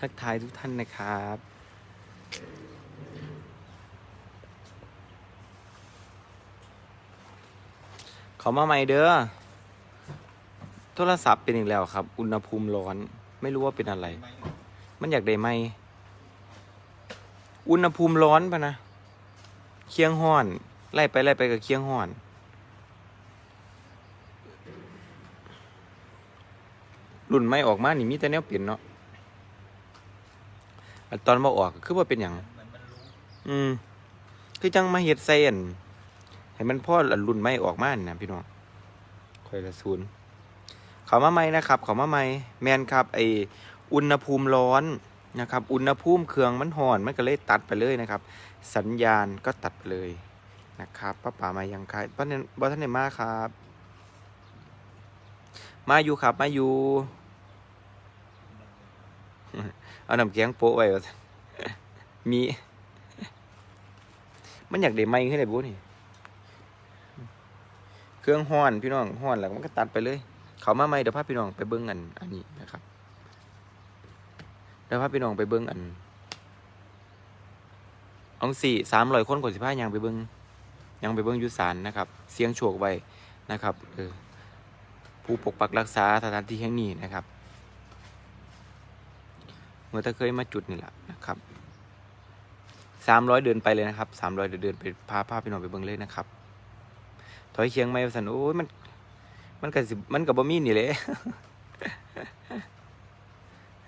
ทักทายทุกท่านนะครับเขามาใหม่เด้อ โทรศัพท์เป็นอีกแล้วครับ อุณหภูมิร้อน ไม่รู้ว่าเป็นอะไร มันอยากได้ไหม อุณหภูมิร้อนปะนะ เคียงห้อน ไล่ไปไล่ไปกับเคียงห้อนรุ่นไม่ออกมานี่มีแต่แนวเปลี่ยนเนาะ ตอนมาออกคือว่าเป็นอย่างอืม คือจังมาเฮ็ดไซเอนให้มันพ่อรุ่นไม่ออกมานี่นะพี่น้องคอยละศูนย์เขามาใหม่นะครับ เขามาใหม่แมนครับ ไออุณหภูมิร้อนนะครับ อุณหภูมิเครื่องมันห่อน มันก็เลยตัดไปเลยนะครับ สัญญาณก็ตัดไปเลยนะครับป้าป่ามายังครับป้าเนนบ้านท่านไหนมาครับ มาอยู่ครับ มาอยู่ เอาน้ำแข็งโปะไว้ว่ามี มันอยากได้ไม้ขึ้นได้บุนี่ เครื่องห้อนพี่น้องห้อนแล้วมันก็ตัดไปเลย เขามาไม่เดี๋ยวพาพี่น้องไปเบิ้งอัน อันนี้นะครับเดี๋ยวพาพี่น้องไปเบิ้งอันองสี่สามร้อยคนกว่าสิบห้ายังไปเบิ้งยังไปเบิ้งยุสานนะครับ เสียงโฉกไว้นะครับเออผู้ปกปักรักษาสถานที่แห่งนี้นะครับ เมื่อตะเคยมาจุดนี่แหละนะครับสามร้อยเดินไปเลยนะครับสามร้อยเดินไปพาพาพี่น้องไปเบิ้งเลยนะครับ ถอยเคียงไม่สันโอ้ยมัน มันกับสิมันกับบ่มีนี่แหละ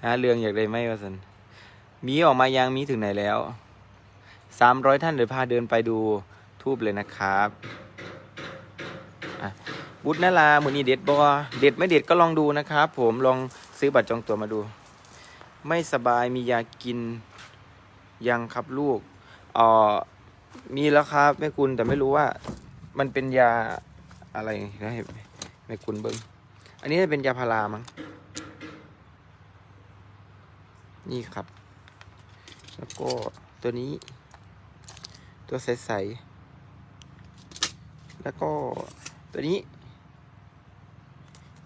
หาเรื่องอยากได้ไหมวะสันมีออกมายังมีถึงไหนแล้วสามร้อยท่านเดี๋ยวพาเดินไปดูทูบเลยนะครับบุตรนาลามือนี้เด็ดบอเด็ดไม่เด็ดก็ลองดูนะครับ ผมลองซื้อบัตรจองตั๋วมาดู ไม่สบายมียากินยังครับลูกเอ่อมีแล้วครับแม่คุณแต่ไม่รู้ว่า มันเป็นยาอะไรนะให้แม่คุณเบิ้งอันนี้เป็นยาพารามั้งนี่ครับ แล้วก็ตัวนี้ ตัวใสๆแล้วก็ตัวนี้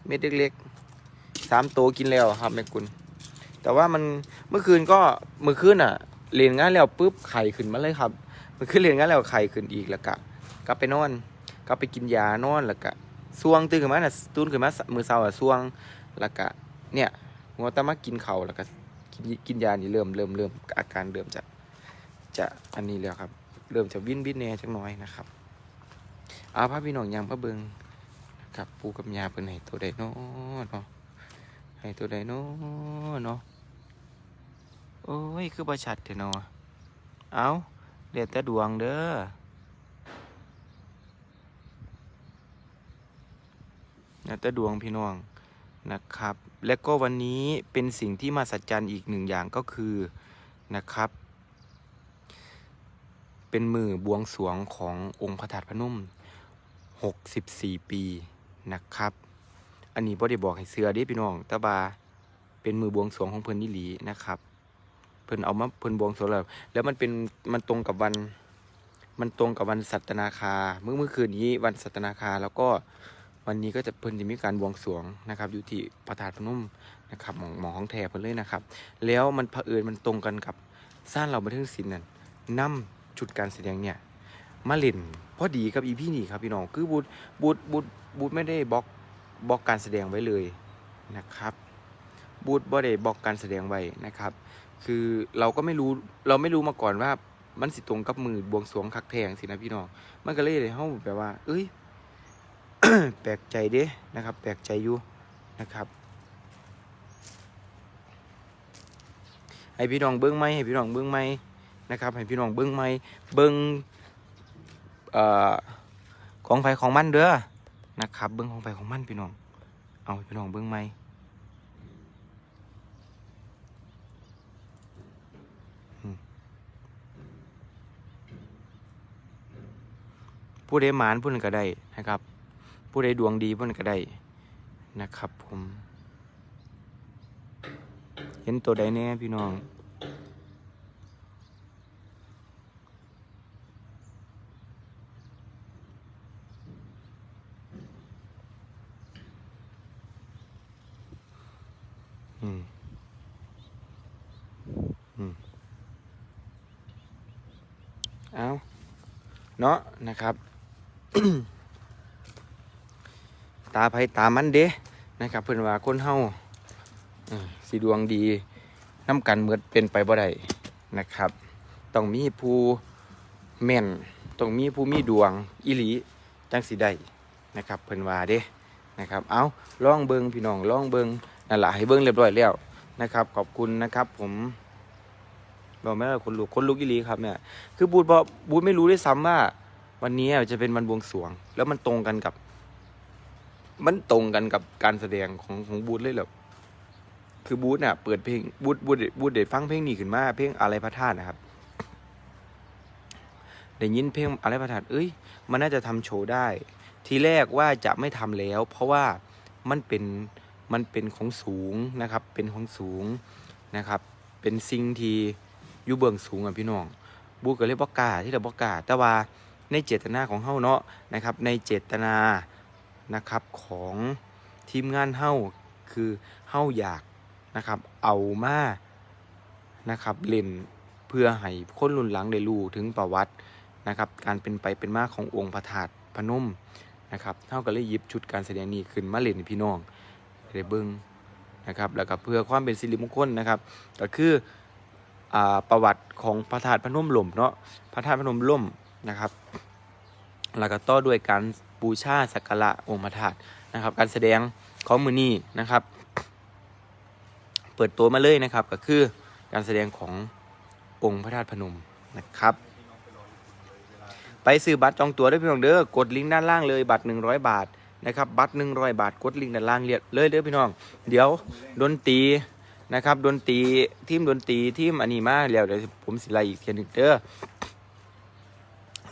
เม็ดเล็กๆสามโตกินแล้วครับแม่คุณ แต่ว่ามันเมื่อคืนก็เมื่อคืนอะเรียนงานแล้วปุ๊บไข่ขึ้นมาเลยครับเมื่อคืนเรียนงานแล้วไข่ขึ้นอีกแล้วกะกลับไปนอนกลับไปกินยานอนแล้วกะซวงตื่นขึ้นมาน่ะตื่นขึ้นมามือเช้าอะซวงแล้วกะเนี่ยงัวตามากินเข่าแล้วก็กินกินยานี่เริ่มเริ่มเริ่มอาการเริ่มจะจะอันนี้แล้วครับ เริ่มจะวินวินแน่จังน้อยนะครับอาพระพี่น้องยังพระเบิงครับปูกับยาเป็นให้ตัวใดเนาะเนาะให้ตัวใดเนาะเนาะ โอ้ย คือประชัดเถนาะเอาเดี๋ยวแต่ดวงเด้อแต่ดวงพี่น้องนะครับ และก็วันนี้เป็นสิ่งที่มาสัจจันอีกหนึ่งอย่างก็คือนะครับ เป็นมือบวงสรวงขององค์พระธาตุพนม64 ปีนะครับ อันนี้บ่อได้บอกให้เสือเดิพี่น้องตาบาเป็นมือบวงสรวงของเพิ่นนิลีนะครับ เพิ่นเอามาเพิ่นบวงสรวงแล้วแล้วมันเป็นมันตรงกับวัน มันตรงกับวันสัตนาคา เมื่อเมื่อคืนนี้วันสัตนาคาแล้วก็วันนี้ก็จะเพิ่นจะมีการบวงสรวงนะครับ อยู่ที่พระธาตุพนมนะครับหมองหมองของแท้เพิ่นเลยนะครับ แล้วมันเผอิญมันตรงกันกับสร้างเราบันเทิงศิลป์นั่นนำชุดการแสดงเนี่ยมาเล่นพอดีกับอีพี่นี่ครับพี่น้องคือบูธบูธบูธบูธไม่ได้บล็อกบล็อกการแสดงไว้เลยนะครับ บูธบ่ได้บอกการแสดงไว้นะครับ คือเราก็ไม่รู้เราไม่รู้มาก่อนว่ามันสิตรงกับมือบวงสรวงคักแพงสินะพี่น้องมันก็เลยเฮาแบบว่า เอ้ยแปลกใจเด้นะครับ แปลกใจอยู่นะครับให้พี่น้องเบิ้งไหมให้พี่น้องเบิ้งไหมนะครับ ให้พี่น้องเบิ้งไหมเบิ้งเอ่อของไฟของมันเด้อนะครับ เบิ้งของไฟของมันพี่น้อง เอาพี่น้องเบิ้งไหม ผู้ใดหมานผู้นั้นก็ได้นะครับ ผู้ใดดวงดีผู้นั้นก็ได้นะครับ ผม เห็นตัวใดแน่พี่น้องอืมอืมเอาเนาะนะครับ ตาไผตามันเด้นะครับ เพื่อนว่าคนเฮาเอ้อสีดวงดีน้ำกันเมือดเป็นไปบ่ได้นะครับ ต้องมีผู้แม่นต้องมีผู้มีดวงอีหลีจังสิได้นะครับ เพิ่นว่าเด้นะครับ เอาล่องเบิงพี่น้องล่องเบิงนั่นล่ะให้เบิงเรียบร้อยแล้วนะครับ ขอบคุณนะครับผมบอกแม่คนลุกคนลุกอีหลีครับเนี่ยคือบูธบอกบูธไม่รู้ด้วยซ้ำว่า วันนี้จะเป็นวันบวงสรวง แล้วมันตรงกันกับ มันตรงกันกับการแสดงของของบูธเลยเหรอคือบูธเนี่ยเปิดเพลงบูธบูธบูธเด็ดฟังเพลงนี้ขึ้นมา เพลงอะไรพระธาตุนะครับได้ยินเพลงอะไรพระธาตุเอ้ย มันน่าจะทำโชว์ได้ ทีแรกว่าจะไม่ทำแล้ว เพราะว่ามันเป็นมันเป็นของสูงนะครับ เป็นของสูงนะครับ เป็นสิ่งที่อยู่เบื้องสูงอะพี่น้องบูธก็เลยบอกกาที่เราบอกกาแต่ว่า ในเจตนาของเฮาเนาะนะครับ ในเจตนานะครับของทีมงานเฮาคือเฮาอยากนะครับ เอามานะครับเล่นเพื่อให้คนรุ่นหลังได้รู้ถึงประวัตินะครับ การเป็นไปเป็นมาขององค์พระธาตุพนมนะครับเฮาก็เลยยิบชุดการแสดงนี้ขึ้นมาเล่นพี่น้องได้เบิ่งนะครับแล้วก็เพื่อความเป็นสิริมงคลนะครับ ก็คืออประวัติของพระธาตุพนมหล่มเนาะพระธาตุพนมล่มนะครับ แล้วก็ต่อด้วยการบูชาสักการะองค์พระธาตุนะครับ การแสดงของมือนี้นะครับ เปิดตัวมาเลยนะครับ ก็คือการแสดงขององค์พระธาตุพนมนะครับ ไปซื้อบัตรจองตั๋วได้เพียงเด้อกดลิงก์ด้านล่างเลยบัตร 100 บาทนะครับบัตร 100 บาทกดลิงก์ด้านล่างเรียเลยเด้อพี่น้อง เดี๋ยวดนตรีนะครับดนตรีทีมดนตรีทีมอันนี้มาแล้วเดี๋ยวผมสิไลอีกเทียนึงเด้อ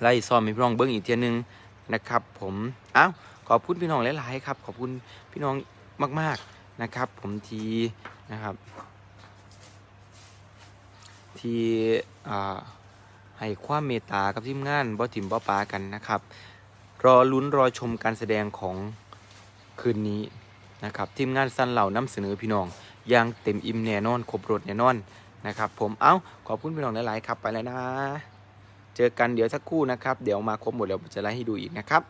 ไล่ซ้อมให้พี่น้องเบิ้งอีกเทียหนึงนะครับ ผมอ้าวขอบคุณพี่น้องหลาย ๆ ครับ ขอบคุณพี่น้องมาก ๆนะครับ ผมทีนะครับ ที่ให้ความเมตตากับทีมงานบ่ถิ่มบ่ปากันนะครับ รอลุ้นรอชมการแสดงของคืนนี้นะครับทีมงานสันเหล่านำเสนอพี่น้องอย่างเต็มอิ่มแน่นอนครบรถแน่นอนนะครับ ผมเอ้าขอบคุณพี่น้องหลาย ๆ ครับไปแล้วนะ เจอกันเดี๋ยวสักครู่นะครับ เดี๋ยวมาครบหมดแล้วผมจะไล่ให้ดูอีกนะครับ